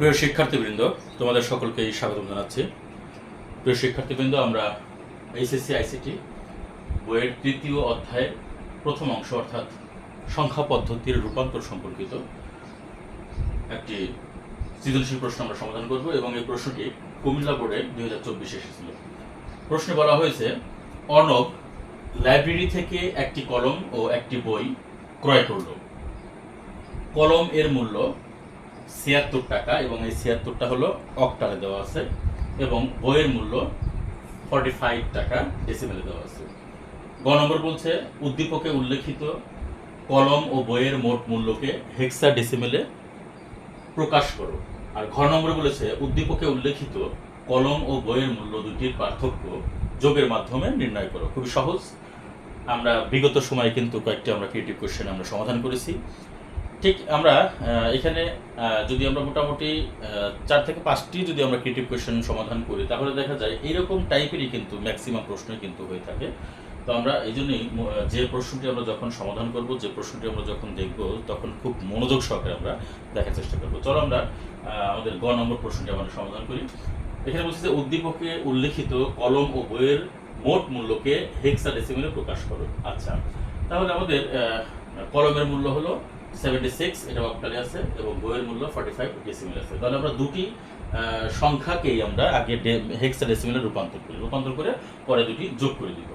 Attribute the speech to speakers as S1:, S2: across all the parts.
S1: প্রিয় শিক্ষার্থীবৃন্দ তোমাদের সকলকে স্বাগতম জানাচ্ছি প্রিয় শিক্ষার্থীবৃন্দ আমরা এইচএসসি আইসিটি বইয়ের তৃতীয় অধ্যায়ের প্রথম অংশ অর্থাৎ সংখ্যা পদ্ধতির রূপান্তর সম্পর্কিত একটি সৃজনশীল প্রশ্ন আমরা সমাধান করব এবং এই প্রশ্নটি কুমিল্লা বোর্ডে দুই হাজার চব্বিশে এসেছিল প্রশ্নে বলা হয়েছে অর্ণব লাইব্রেরি থেকে একটি কলম ও একটি বই ক্রয় করল কলম এর মূল্য ছিয়াত্তর টাকা এবং এই ছিয়াত্তরটা হলো অক্টালে দেওয়া আছে এবং বইয়ের মূল্য ফর্টি ফাইভ টাকা ডেসিমেলে দেওয়া আছে গ নম্বর বলছে উদ্দীপকে উল্লেখিত কলম ও বইয়ের মোট মূল্যকে হেক্সা ডেসিমেলে প্রকাশ করো আর ঘ নম্বর বলেছে উদ্দীপকে উল্লেখিত কলম ও বইয়ের মূল্য দুটির পার্থক্য যোগের মাধ্যমে নির্ণয় করো খুবই সহজ আমরা বিগত সময়ে কিন্তু কয়েকটি আমরা ক্রিয়েটিভ কোশ্চেন আমরা সমাধান করেছি ঠিক আমরা এখানে যদি আমরা মোটামুটি চার থেকে পাঁচটি যদি আমরা ক্রিয়েটিভ কোয়েশন সমাধান করি তাহলে দেখা যায় এইরকম টাইপেরই কিন্তু ম্যাক্সিমাম প্রশ্নই কিন্তু হয়ে থাকে তো আমরা এই জন্যই যে প্রশ্নটি আমরা যখন সমাধান করব যে প্রশ্নটি আমরা যখন দেখব তখন খুব মনোযোগ সহকারে আমরা দেখার চেষ্টা করব চলো আমরা আমাদের গ নম্বর প্রশ্নটি আমরা সমাধান করি এখানে বলছি যে উদ্দীপকে উল্লেখিত কলম ও বইয়ের মোট মূল্যকে হেক্সা ডেসিমেলে প্রকাশ করো আচ্ছা তাহলে আমাদের কলমের মূল্য হলো সেভেন্টি সিক্স এটা এবং বইয়ের মূল্য ফাইভ তাহলে আমরা দুটি সংখ্যাকেই আমরা আগে হেক্সা ডেসিমিলে রূপান্তর করি রূপান্তর করে পরে দুটি যোগ করে দিই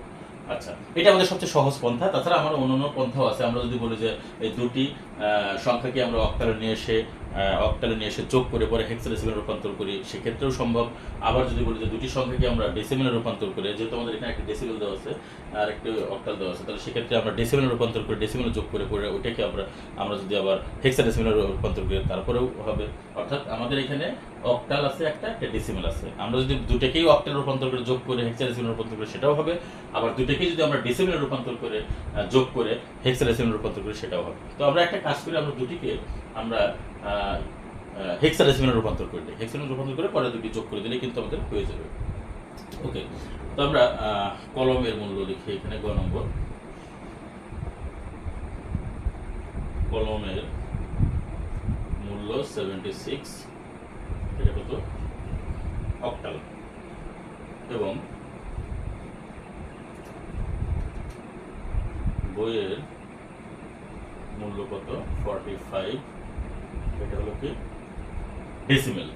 S1: আচ্ছা এটা আমাদের সবচেয়ে সহজ পন্থা তাছাড়া আমার অন্য অন্য পন্থাও আছে আমরা যদি বলি যে এই দুটি সংখ্যাকে আমরা অক্টালে নিয়ে এসে অক্টালে নিয়ে এসে যোগ করে পরে হেক্সাডেসিমেলে রূপান্তর করি সেক্ষেত্রেও সম্ভব আবার যদি বলি যে দুটি সংখ্যাকে আমরা ডেসিমেলে রূপান্তর করে যেহেতু আমাদের এখানে একটা ডেসিমেল দেওয়া আছে আর একটি অক্টাল দেওয়া আছে তাহলে সেক্ষেত্রে আমরা ডেসিমেলে রূপান্তর করে ডেসিমেলে যোগ করে করে ওইটাকে আমরা আমরা যদি আবার হেক্সাডেসিমেলে রূপান্তর করি তারপরেও হবে অর্থাৎ আমাদের এখানে অক্টাল আছে একটা একটা ডিসিমেল আছে আমরা যদি দুটাকেই অক্টাল রূপান্তর করে যোগ করে হেক্সাডেসিমেল রূপান্তর করে সেটাও হবে আবার দুটাকেই যদি আমরা ডেসিমেল রূপান্তর করে যোগ করে হেক্সাডেসিমেল রূপান্তর করে সেটাও হবে তো আমরা একটা কাজ করি আমরা দুটিকে আমরা হেক্সাডেসিমেলে রূপান্তর করে দিই হেক্সাডেসিমেল রূপান্তর করে পরে দুটি যোগ করে দিলে কিন্তু আমাদের হয়ে যাবে ওকে তো আমরা কলমের মূল্য লিখি এখানে গ নম্বর কলমের মূল্য সেভেন্টি সিক্স এটা কত অকটাল এবং বইয়ের মূল্য কত ফর্টি ফাইভ এটা হলো কি ডেসিমেল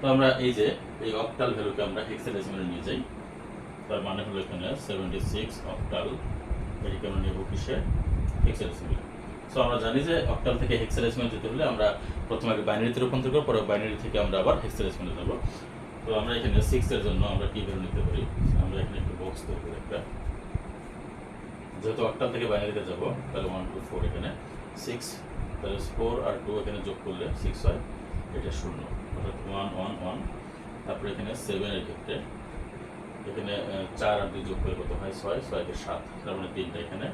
S1: তো আমরা এই যে এই অকটাল ভ্যালুকে আমরা হেক্সা ডেসিমেল নিয়ে যাই তার মানে হলো এখানে সেভেন্টি সিক্স অকটাল এটিকে আমরা নেব কিসে হেক্সা ডেসিমেল সো আমরা জানি যে অক্টাল থেকে হেক্সাডেসিমাল যেতে হলে আমরা প্রথমে আগে বাইনারিতে রূপান্তর করবো পরে বাইনারি থেকে আমরা আবার হেক্সাডেসিমালে যাবো তো আমরা এখানে সিক্সের জন্য আমরা কী ভ্যালু নিতে পারি আমরা এখানে একটা বক্স তৈরি করি একটা যেহেতু অক্টাল থেকে বাইনারিতে যাব তাহলে ওয়ান টু ফোর এখানে সিক্স তাহলে ফোর আর টু এখানে যোগ করলে সিক্স হয় এটা শূন্য অর্থাৎ ওয়ান ওয়ান ওয়ান তারপরে এখানে সেভেনের ক্ষেত্রে এখানে চার আর দুই যোগ করে কত হয় ছয় ছয়কে সাত তার মানে তিনটা এখানে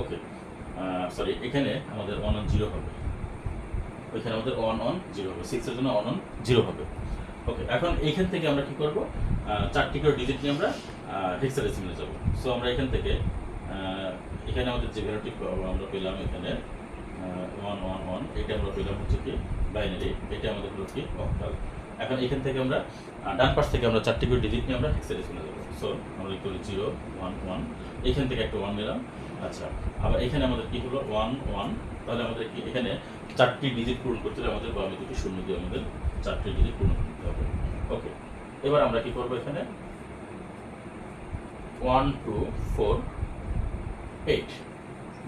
S1: ওকে সরি এখানে আমাদের ওয়ান অন জিরো হবে ওইখানে আমাদের ওয়ান অন জিরো হবে সিক্সের জন্য ওয়ান অন জিরো হবে ওকে এখন এইখান থেকে আমরা কি করব চারটি করে ডিজিট নিয়ে আমরা হেক্সাডেসিমেলে যাব সো আমরা এখান থেকে এখানে আমাদের যে ভ্যালুটি আমরা পেলাম এখানে ওয়ান ওয়ান ওয়ান এটা আমরা পেলাম হচ্ছে কি বাইনারি এটা আমাদের হল কি অক্টাল এখন এখান থেকে আমরা ডান পাশ থেকে আমরা চারটি করে ডিজিট নিয়ে আমরা হেক্সাডেসিমাল দেবো সো আমরা লিখতে হলো জিরো ওয়ান ওয়ান এখান থেকে একটা ওয়ান নিলাম আচ্ছা আবার এখানে আমাদের কি হলো ওয়ান ওয়ান তাহলে আমাদের কি এখানে চারটি ডিজিট পূরণ করতে হলে আমাদের বামে দুটি শূন্য দিয়ে আমাদের চারটি ডিজিট পূরণ করতে হবে ওকে এবার আমরা কি করবো এখানে ওয়ান টু ফোর এইট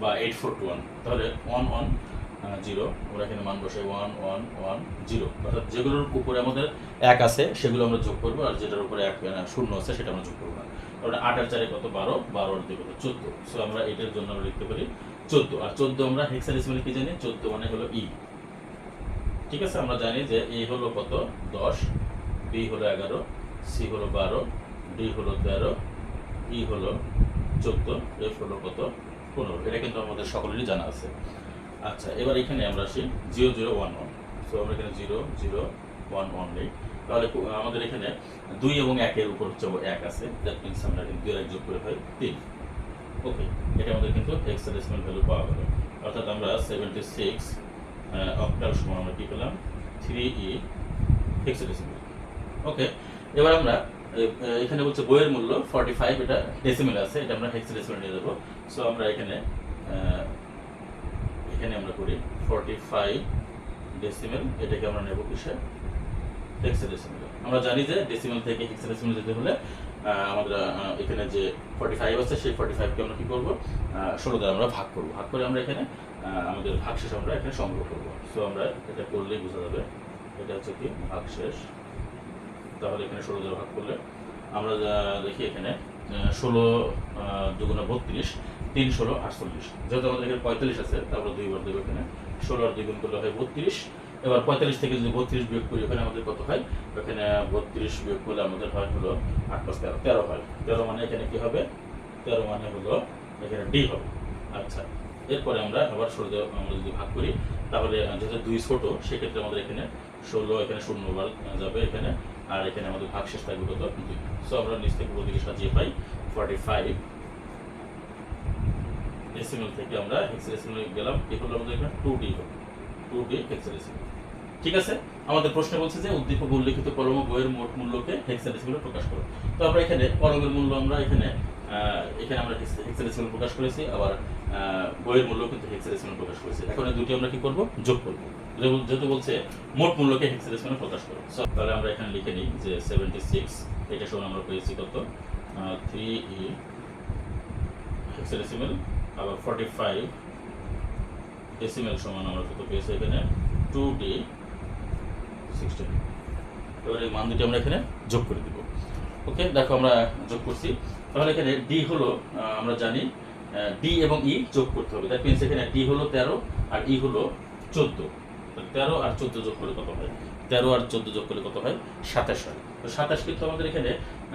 S1: বা এইট ফোর টু ওয়ান তাহলে ওয়ান ওয়ান হ্যাঁ, জিরো আমরা এখানে মান বসাই ওয়ান ওয়ান ওয়ান জিরো অর্থাৎ যেগুলোর উপরে আমাদের এক আছে সেগুলো আমরা যোগ করবো আর যেটার উপরে এক শূন্য আছে সেটা আমরা যোগ করবো না কারণ আটের চারে কত বারো বারোর দিকে কত চোদ্দ সো আমরা এটার জন্য আমরা লিখতে পারি চোদ্দ আর চোদ্দ আমরা হেক্সাডেসিমালে কি জানি চোদ্দ মানে হলো ই e। ঠিক আছে আমরা জানি যে এ e হলো কত দশ বি হলো এগারো সি হলো বারো ডি হলো তেরো ই e হলো চোদ্দ এফ হলো কত পনেরো এটা কিন্তু আমাদের সকলেরই জানা আছে আচ্ছা এবার এখানে আমরা আসি zero zero one one so আমরা এখানে জিরো জিরো ওয়ান ওয়ান নেই তাহলে আমাদের এখানে দুই এবং একের উপর হচ্ছে এক আছে দ্যাট মিনস আমরা দুই এক যোগ করে পাই তিন ওকে এটা আমাদের কিন্তু এক্সের ডেসিমাল ভ্যালু পাওয়া গেল অর্থাৎ আমরা সেভেন্টি সিক্স অক্টাল সময় আমরা কী পেলাম থ্রি ই এক্সের ডেসিমাল ওকে এবার আমরা এখানে বলছে বইয়ের মূল্য ফর্টি ফাইভ এটা ডেসিমেল আছে এটা আমরা হেক্সা ডেসিমেল নিয়ে দেবো সো আমরা এখানে এখানে আমরা করি ফর্টি ফাইভ ডেসিমেল এটাকে আমরা নেব কিসে হেক্সাডেসিমেল আমরা জানি যে ডেসিমেল থেকে হেক্সাডেসিমেল যেতে হলে আমাদের এখানে যে ফর্টি ফাইভ আছে সেই ফর্টি ফাইভকে আমরা কী করবো ষোলো দ্বারা আমরা ভাগ করবো ভাগ করে আমরা এখানে আমাদের ভাগশেষ আমরা এখানে সংগ্রহ করবো সো আমরা এটা করলেই বোঝা যাবে এটা হচ্ছে কি ভাগশেষ তাহলে এখানে ষোলো দ্বারা ভাগ করলে আমরা দেখি এখানে ষোলো দুগুণা বত্রিশ তিন ষোলো আটচল্লিশ যেহেতু আমাদের এখানে পঁয়তাল্লিশ আছে তারপরে দুইবার দেবো এখানে ষোলো আর দুইগুণ করলে হয় বত্রিশ এবার পঁয়তাল্লিশ থেকে যদি বত্রিশ বিয়োগ করি ওখানে আমাদের কত হয় ওখানে বত্রিশ বিয়োগ করলে আমাদের হয় হলো আট পাঁচ তেরো তেরো হয় তেরো মানে এখানে কি হবে তেরো মানে হলো এখানে ডি হবে আচ্ছা এরপরে আমরা আবার ষোলো আমরা যদি ভাগ করি তাহলে যেহেতু দুই ছোট সেক্ষেত্রে আমাদের এখানে ষোলো এখানে শূন্যবার যাবে এখানে আর এখানে আমাদের ভাগ শেষ থাকবে কত দুই সো আমরা নিচ থেকে দিকে সাজিয়ে পাই ফর্টি ফাইভ থেকে আমরা এক্স গেলাম কি হলো আমাদের এখানে টু ডি টু ডি ঠিক আছে আমাদের প্রশ্ন বলছে যে উদ্দীপক উল্লেখিত কলম বইয়ের মোট মূল্যকে হেক্সাডেসিমেলে প্রকাশ করো তো আমরা এখানে কলমের মূল্য আমরা এখানে এখানে আমরা হেক্সাডেসিমেল প্রকাশ করেছি আবার বইয়ের মূল্য কিন্তু হেক্সাডেসিমেল প্রকাশ করেছি এখন দুটি আমরা কি করবো যোগ করবো যেহেতু বলছে মোট মূল্যকে হেক্সিডেস মানে প্রকাশ করো তাহলে আমরা এখানে লিখে নিই যে সেভেন্টি সিক্স এটা সমান আমরা পেয়েছি কত থ্রি ই হেক্সাডেসিমেল আবার ফর্টি ফাইভ ডেসিমেল সমান আমরা কত পেয়েছি এখানে টু ডি সিক্সটিন এবার এই মান দুটি আমরা এখানে যোগ করে দেব ওকে দেখো আমরা যোগ করছি তাহলে এখানে ডি হলো আমরা জানি ডি এবং ই e যোগ করতে হবে দ্যাট মিনস এখানে ডি হলো তেরো আর ই e হলো চোদ্দো তেরো আর চোদ্দ যোগ করলে কত হয় তেরো আর চোদ্দ যোগ করলে কত হয় সাতাশ হয় তো সাতাশ কিন্তু আমাদের এখানে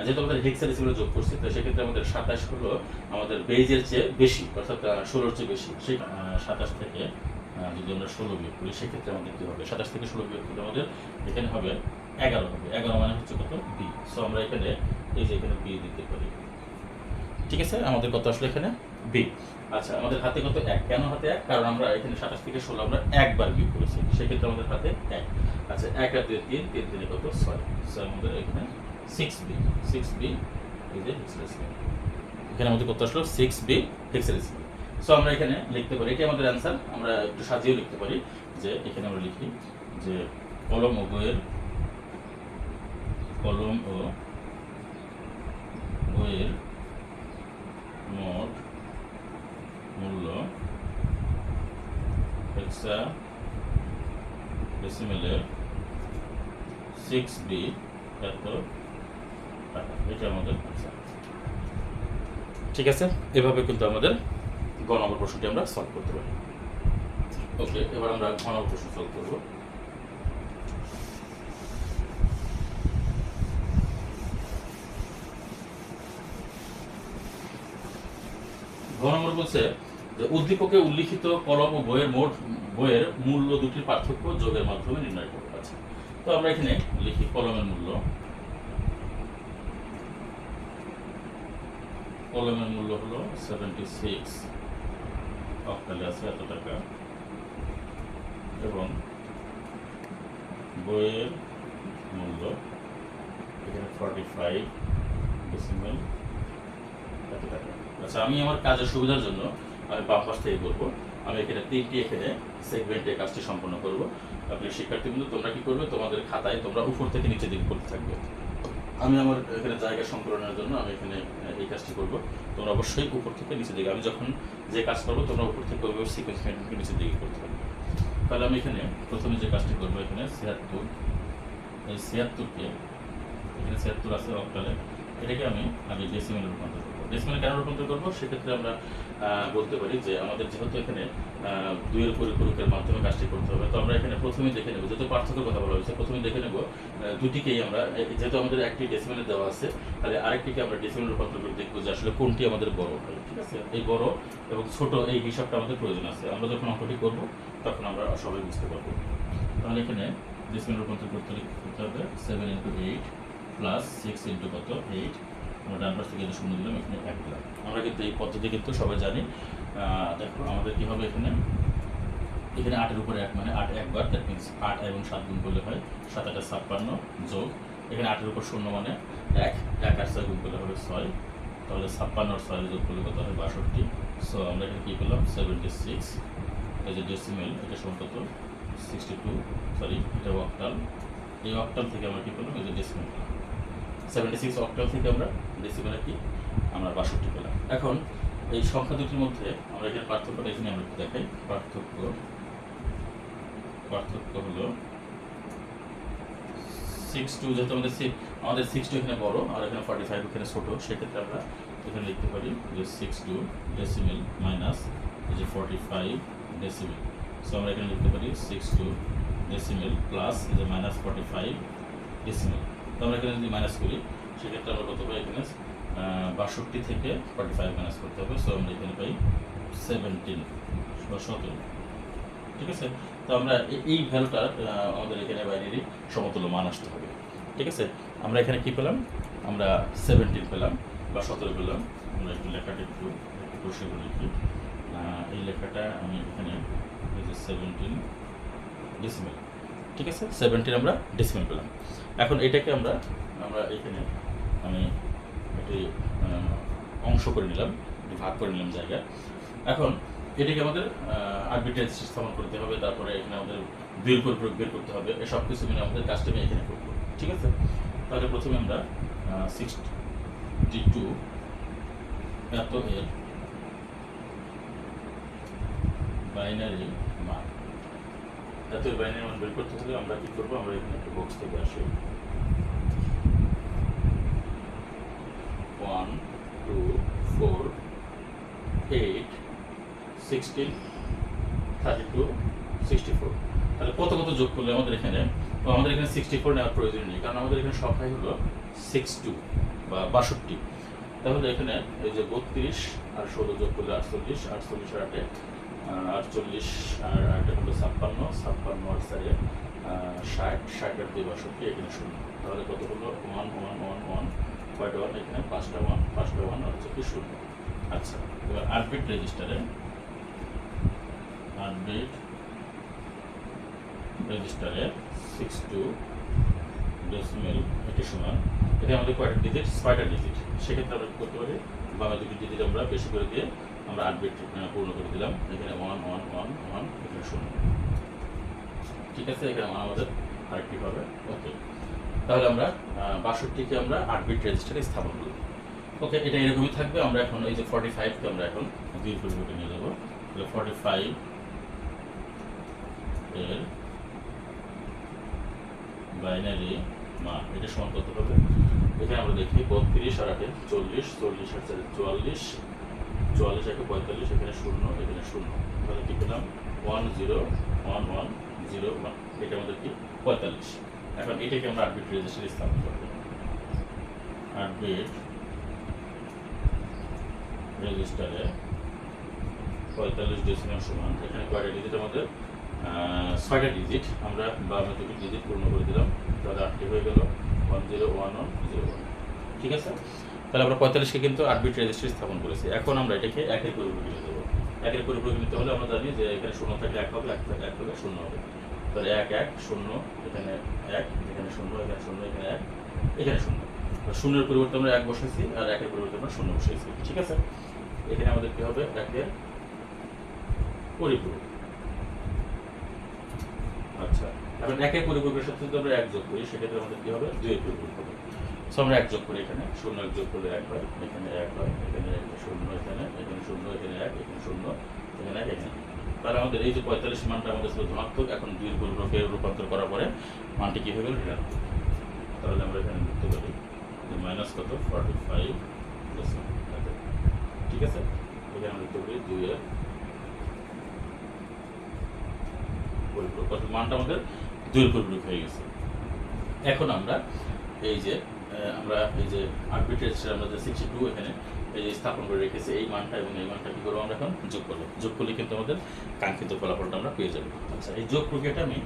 S1: যেহেতু আমাদের হেক্সার হিসেবে যোগ করছি তো সেক্ষেত্রে আমাদের সাতাশ হলো আমাদের বেজের চেয়ে বেশি অর্থাৎ ষোলোর চেয়ে বেশি সেই সাতাশ থেকে যদি আমরা ষোলো বিয়োগ করি সেক্ষেত্রে আমাদের কী হবে সাতাশ থেকে ষোলো বিয়োগ করলে আমাদের এখানে হবে এগারো হবে এগারো মানে হচ্ছে কত বি সো আমরা এখানে এই যে এখানে বি দিতে পারি ঠিক আছে আমাদের কত আসলে এখানে বি আচ্ছা আমাদের হাতে কত এক কেন হাতে এক কারণ আমরা এখানে সাতাশ থেকে ষোলো আমরা একবার বিয়োগ করেছি সেক্ষেত্রে আমাদের হাতে এক আচ্ছা এক আর দুই তিন তিন তিনে কত ছয় ছয় আমাদের এখানে সিক্স বি সিক্স বি এই যে হেক্সারেসিমিল এখানে আমাদের কত আসলো সিক্স বি হেক্সারেসিমিল সো আমরা এখানে লিখতে পারি এটি আমাদের অ্যান্সার আমরা একটু সাজিয়েও লিখতে পারি যে এখানে আমরা লিখি যে কলম ও বইয়ের কলম ও বইয়ের হেক্সা ডেসিমেলের সিক্স বি এত টাকা ঠিক আছে এভাবে কিন্তু আমাদের গ নম্বর প্রশ্নটি আমরা সলভ করতে পারি ওকে এবার আমরা ঘ নম্বর প্রশ্ন সলভ করব ঘ নম্বর বলছে উদ্দীপকে উল্লিখিত কলম ও বইয়ের মোট বইয়ের মূল্য দুটির পার্থক্য যোগের মাধ্যমে নির্ণয় করতে পারছি তো আমরা এখানে লিখি কলমের মূল্য কলমের মূল্য হলো সেভেন্টি সিক্স অকালে আছে এত টাকা এবং বইয়ের মূল্য এখানে ফর্টি ফাইভ ডেসিমেল এত টাকা আচ্ছা আমি আমার কাজের সুবিধার জন্য আমি বাম পাশ থেকে করবো আমি এখানে তিনটি এখানে সেগমেন্টে কাজটি সম্পন্ন করব আপনি শিক্ষার্থীবৃন্দ তোমরা কি করবে তোমাদের খাতায় তোমরা উপর থেকে নিচে দিকে করতে থাকবে আমি আমার এখানে জায়গা সংকলনের জন্য আমি এখানে এই কাজটি করব তোমরা অবশ্যই উপর থেকে নিচে দিকে আমি যখন যে কাজ করবো তোমরা উপর থেকে করবে সিকোয়েন্স মেনটেনকে নিচের দিকে করতে থাকবে তাহলে আমি এখানে প্রথমে যে কাজটি করবো এখানে ছিয়াত্তর এই ছিয়াত্তরকে এখানে ছিয়াত্তর আছে অক্টালে এটাকে আমি আমি ডেসিমেলে রূপান্তর করবো ডেসিমেলে কেন রূপান্তর করবো সেক্ষেত্রে আমরা বলতে পারি যে আমাদের যেহেতু এখানে দুইয়ের পরিপূরকের মাধ্যমে কাজটি করতে হবে তো আমরা এখানে প্রথমে দেখে নেব যেহেতু পার্থক্যের কথা বলা হয়েছে প্রথমে দেখে নেব দুটিকেই আমরা যেহেতু আমাদের একটি ডেসিমেলে দেওয়া আছে তাহলে আরেকটিকে আমরা ডেসিমেল রূপান্তর করে দেখবো যে আসলে কোনটি আমাদের বড় ঠিক আছে এই বড় এবং ছোট এই হিসাবটা আমাদের প্রয়োজন আছে আমরা যখন অঙ্কটি করব তখন আমরা সবাই বুঝতে পারবো তাহলে এখানে ডেসিমেল রূপান্তর করতে করতে হবে seven into eight plus six into কত এইট আমরা ডান পাশ থেকে শূন্য দিলাম এখানে এক দিলাম আমরা কিন্তু এই পদ্ধতি কিন্তু সবাই জানি দেখো আমাদের কী হবে এখানে এখানে আটের উপরে এক মানে আট একবার দ্যাট মিনস আট এবং সাত গুণ করলে হয় সাত আটা ছাপ্পান্ন যোগ এখানে আটের উপর শূন্য মানে এক এক আর ছয় গুণ করলে হবে ছয় তাহলে ছাপ্পান্ন আর ছয় যোগ করলে কত হবে বাষট্টি সো আমরা এখানে কী করলাম সেভেন্টি সিক্স এই যে ডেসিমেল এটা সমান সিক্সটি টু সরি এটা অক্টাল এই অক্টাল থেকে আমরা কী করলাম এই যে ডেসিমেল সেভেন্টি সিক্স অক্টাল থেকে আমরা ডেসিবেলে কি আমরা বাষট্টি পেলাম এখন এই সংখ্যা দুটির মধ্যে আমরা এখানে পার্থক্যটা এখানে আমরা একটু দেখাই পার্থক্য পার্থক্য হলো সিক্স টু যেহেতু আমাদের আমাদের সিক্স টু এখানে বড় আর এখানে ফর্টি ফাইভ এখানে ছোটো সেক্ষেত্রে আমরা এখানে লিখতে পারি যে সিক্স টু ডেসিমেল মাইনাস যে ফর্টি ফাইভ ডেসিমেল সো আমরা এখানে লিখতে পারি সিক্স টু ডেসিমেল প্লাস যে মাইনাস ফর্টি ফাইভ ডেসিমেল আমরা এখানে যদি মাইনাস করি সেক্ষেত্রে আমরা কত পাই এখানে বাষট্টি থেকে ফর্টি ফাইভ মাইনাস করতে হবে সো আমরা এখানে পাই সেভেন্টিন বা সতেরো ঠিক আছে তো আমরা এই ভ্যালুটা আমাদের এখানে বাইরেরই সমতুল্য মান আসতে হবে ঠিক আছে আমরা এখানে কি পেলাম আমরা সেভেন্টিন পেলাম বা সতেরো পেলাম আমরা একটু লেখাটা একটু একটু বসে করে লিখি এই লেখাটা আমি এখানে সেভেন্টিন ডিসিমেল ঠিক আছে সেভেন্টিন আমরা ডেসিমেল পেলাম এখন এটাকে আমরা আমরা এখানে আমি একটি অংশ করে নিলাম ভাগ করে নিলাম জায়গা এখন এটাকে আমাদের আরবিটেজ স্থাপন করতে হবে তারপরে এখানে আমাদের বিল করে প্রয়োগ বের করতে হবে এসব কিছু মিলে আমাদের কাজটা আমি এখানে করবো ঠিক আছে তাহলে প্রথমে আমরা সিক্সটি টু এত এর বাইনারি বের করতে আমরা কী করবো আমরা এখানে বক্স থেকে আসি one two four eight sixteen thirty two sixty four তাহলে কত কত যোগ করলে আমাদের এখানে আমাদের এখানে সিক্সটি ফোর নেওয়ার প্রয়োজন নেই কারণ আমাদের এখানে সংখ্যাই হলো সিক্স টু বা বাষট্টি তাহলে এখানে এই যে বত্রিশ আর ষোলো যোগ করলে আটচল্লিশ আটচল্লিশ আর আটে আটচল্লিশ আর আট হলো ছাপ্পান্ন ছাপ্পান্ন আর চারে ষাট ষাটের দুই বাষট্টি এখানে শূন্য তাহলে কত হলো ওয়ান ওয়ান ওয়ান ওয়ান কয়টা ওয়ান এখানে পাঁচটা ওয়ান পাঁচটা ওয়ান হচ্ছে কি শূন্য আচ্ছা এবার আটবিট রেজিস্টারে আটবিট রেজিস্টারে সিক্স টু ডেসিমেল এটি সমান এটা আমাদের কয়টা ডিজিট ছয়টা ডিজিট সেক্ষেত্রে আমরা করতে পারি বাংলা দুটি ডিজিট আমরা বেশি করে দিয়ে আমরা আট বিট পূর্ণ করে দিলাম এখানে ওয়ান ওয়ান ওয়ান ওয়ান এখানে শূন্য ঠিক আছে এখানে মান আমাদের আরেকটি হবে ওকে তাহলে আমরা বাষট্টিকে আমরা আট বিট রেজিস্টারে স্থাপন করি ওকে এটা এরকমই থাকবে আমরা এখন এই যে ফর্টি ফাইভকে আমরা এখন দুই পরিবর্তে নিয়ে যাবো তাহলে ফর্টি ফাইভ এর বাইনারি মা এটা সমান কত হবে এখানে আমরা দেখি বত্রিশ আর আটে চল্লিশ চল্লিশ আর চারে চুয়াল্লিশ চুয়াল্লিশ একে পঁয়তাল্লিশ এখানে শূন্য এখানে শূন্য তাহলে কী পেলাম one zero one one zero one এটা আমাদের কি পঁয়তাল্লিশ এখন এটাকে আমরা আটবিট রেজিস্টারে স্থাপন করব আর্বিট রেজিস্টারে পঁয়তাল্লিশ ডেসিমাল সমান এখানে কয়টা ডিজিট আমাদের ছয়টা ডিজিট আমরা বারো দুটি ডিজিট পূর্ণ করে দিলাম তাহলে আটটি হয়ে গেল one zero one one zero one ঠিক আছে তাহলে আমরা পঁয়তাল্লিশকে কিন্তু আটবিট রেজিস্ট্রি স্থাপন করেছি এখন আমরা এটাকে একের পরিপূরক নিতে দেবো একের পরিপূরক নিতে হলে আমরা জানি যে এখানে শূন্য থাকলে এক হবে এক থাকলে এক হবে শূন্য হবে তাহলে এক এক শূন্য এখানে এক এখানে শূন্য এখানে শূন্য এখানে এক এখানে শূন্য শূন্যের পরিবর্তে আমরা এক বসেছি আর একের পরিবর্তে আমরা শূন্য বসেছি ঠিক আছে এখানে আমাদের কী হবে একের পরিপূরক আচ্ছা এখন একের পরিপূরকের সাথে যদি আমরা এক যোগ করি সেক্ষেত্রে আমাদের কী হবে দুইয়ের পরিপূরক হবে সো আমরা এক যোগ করি এখানে শূন্য এক যোগ করলে এক হয় এখানে এক হয় এখানে শূন্য এখানে এখানে শূন্য এখানে এক এখানে শূন্য এখানে এক এখানে তাহলে আমাদের এই যে পঁয়তাল্লিশ মানটা আমাদের ছিল ধনাত্মক এখন দুই পরিগ্রহে রূপান্তর করার পরে মানটি কী হয়ে গেল ঋণাত্মক তাহলে আমরা এখানে লিখতে পারি যে মাইনাস কত ফর্টি ফাইভ ঠিক আছে এখানে আমরা লিখতে পারি দুই এর মানটা আমাদের দুই পরিগ্রহ হয়ে গেছে এখন আমরা এই যে আমরা এই যে আর্বিট্রেজ যে সিক্সটি টু এখানে এই যে স্থাপন করে রেখেছি এই মানটা এবং এই মানটা কী করবো আমরা এখন যোগ করবো যোগ করলে কিন্তু আমাদের কাঙ্ক্ষিত ফলাফলটা আমরা পেয়ে যাবো আচ্ছা এই যোগ প্রক্রিয়াটা আমি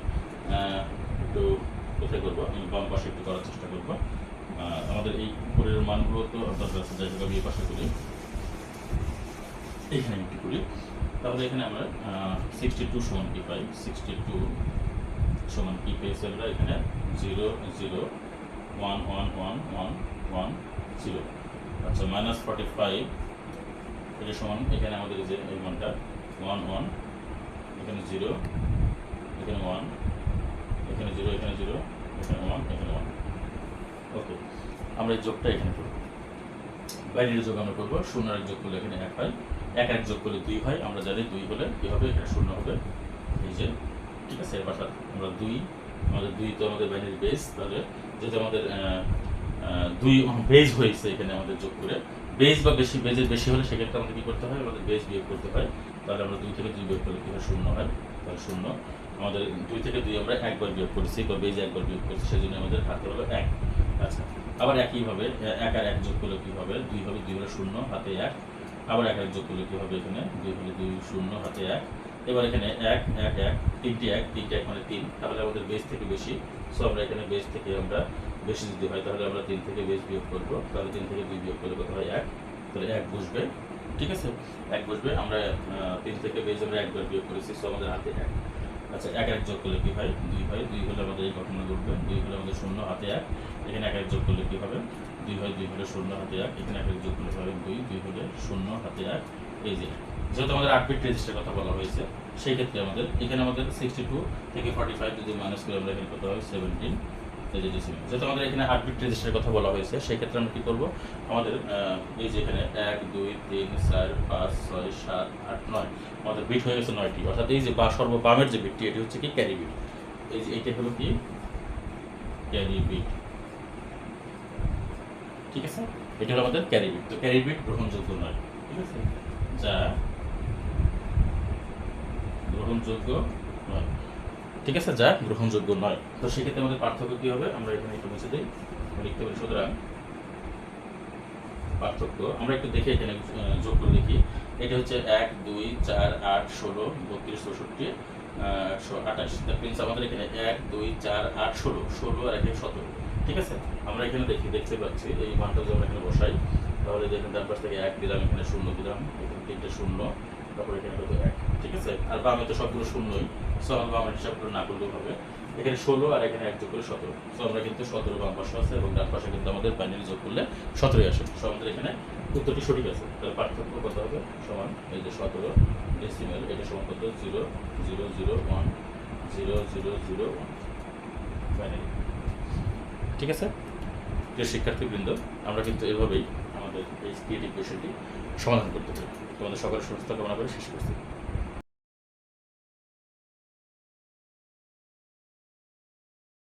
S1: একটু কোথায় করবো আমি বাম পাশে একটু করার চেষ্টা করবো আমাদের এই উপরের মানগুলো তো আপনার যাই হোক আমি এই পাশে করি এইখানে একটু করি তাহলে এখানে আমরা সিক্সটি টু সমান কি পাই সিক্সটি টু সমান কি পেয়েছি আমরা এখানে zero zero one one one one one zero আচ্ছা মাইনাস ফর্টি ফাইভ এটা সমান এখানে আমাদের যে এই মানটা ওয়ান ওয়ান এখানে জিরো এখানে ওয়ান এখানে জিরো এখানে জিরো এখানে ওয়ান এখানে ওয়ান ওকে আমরা এই যোগটা এখানে করব বাইরের যোগ আমরা করবো শূন্য এক যোগ করলে এখানে এক হয় এক এক যোগ করলে দুই হয় আমরা জানি দুই হলে কী হবে এখানে শূন্য হবে এই যে ঠিক আছে এর আমরা দুই আমাদের দুই তো আমাদের বাইরের বেস তাহলে যদি আমাদের দুই বেজ হয়েছে এখানে আমাদের যোগ করে বেজ বা বেশি বেজের বেশি হলে সেক্ষেত্রে আমাদের কী করতে হয় আমাদের বেজ বিয়োগ করতে হয় তাহলে আমরা দুই থেকে দুই বিয়োগ করলে কী হয় শূন্য হয় তাহলে শূন্য আমাদের দুই থেকে দুই আমরা একবার বিয়োগ করেছি বা বেজ একবার বিয়োগ করছি সেজন্য আমাদের হাতে হলো এক আচ্ছা আবার একইভাবে এক আর এক যোগ করলে কী হবে দুই হবে দুই হলে শূন্য হাতে এক আবার এক এক যোগ করলে কী হবে এখানে দুই হলে দুই শূন্য হাতে এক এবার এখানে এক এক এক তিনটি এক তিনটি এক মানে তিন তাহলে আমাদের বেজ থেকে বেশি সো আমরা এখানে বেস থেকে আমরা বেশি যদি হয় তাহলে আমরা তিন থেকে বেশ বিয়োগ করবো তাহলে তিন থেকে দুই বিয়োগ করলে কত হয় এক তাহলে এক বসবে ঠিক আছে এক বসবে আমরা তিন থেকে বেশ আমরা একবার বিয়োগ করেছি সো আমাদের হাতে এক আচ্ছা এক এক যোগ করলে কী হয় দুই হয় দুই হলে আমাদের এই ঘটনা ঘটবে দুই হলে আমাদের শূন্য হাতে এক এখানে এক এক যোগ করলে কী হবে দুই হয় দুই হলে শূন্য হাতে এক এখানে এক এক যোগ করলে হবে দুই দুই হলে শূন্য হাতে এক এই যে যেহেতু আমাদের আট বিট রেজিস্টার কথা বলা হয়েছে সেই ক্ষেত্রে আমাদের এখানে আমাদের সিক্সটি টু থেকে ফর্টি ফাইভ যদি মাইনাস করে আমরা এখানে কথা হয় সেভেন্টিন যেহেতু আমাদের এখানে আট বিট রেজিস্টারের কথা বলা হয়েছে সেই ক্ষেত্রে আমরা কী করব আমাদের এই যে এখানে এক দুই তিন চার পাঁচ ছয় সাত আট নয় আমাদের বিট হয়ে গেছে নয়টি অর্থাৎ এই যে বা সর্ব যে বিটটি এটি হচ্ছে কি ক্যারি বিট এই যে এইটা হলো কি ক্যারি বিট ঠিক আছে এটা হলো আমাদের ক্যারি বিট তো ক্যারি বিট গ্রহণযোগ্য নয় ঠিক আছে যা গ্রহণযোগ্য নয় ঠিক আছে যা গ্রহণযোগ্য নয় তো সেক্ষেত্রে আমাদের পার্থক্য কী হবে আমরা এখানে একটু মুছে দিই লিখতে পারি সুতরাং পার্থক্য আমরা একটু দেখি এখানে যোগ করে দেখি এটা হচ্ছে এক দুই চার আট ষোলো বত্রিশ চৌষট্টি একশো আঠাশ প্রিন্স আমাদের এখানে এক দুই চার আট ষোলো ষোলো আর একে সতেরো ঠিক আছে আমরা এখানে দেখি দেখতে পাচ্ছি এই মানটা যদি আমরা এখানে বসাই তাহলে দেখেন তার পাশ থেকে এক দিলাম এখানে শূন্য দিলাম এখানে তিনটে শূন্য তারপর এখানে হয়তো এক ঠিক আছে আর বামে তো সবগুলো শূন্যই সো আমরা বামের হিসাবগুলো না করলেও হবে এখানে ষোলো আর এখানে এক করে সতেরো সো আমরা কিন্তু সতেরো বাম পাশে আছে এবং ডান পাশে কিন্তু আমাদের বাইনারি যোগ করলে সতেরোই আসে সো আমাদের এখানে উত্তরটি সঠিক আছে তাহলে পার্থক্য কত হবে সমান এই যে সতেরো ডেসিমেল এটা সমান কত zero zero zero one zero zero zero one binary ঠিক আছে যে শিক্ষার্থীবৃন্দ আমরা কিন্তু এভাবেই আমাদের এই স্পিড ইকুয়েশনটি সমাধান করতে পারি তোমাদের সকলের সুস্থ কামনা করে শেষ করছি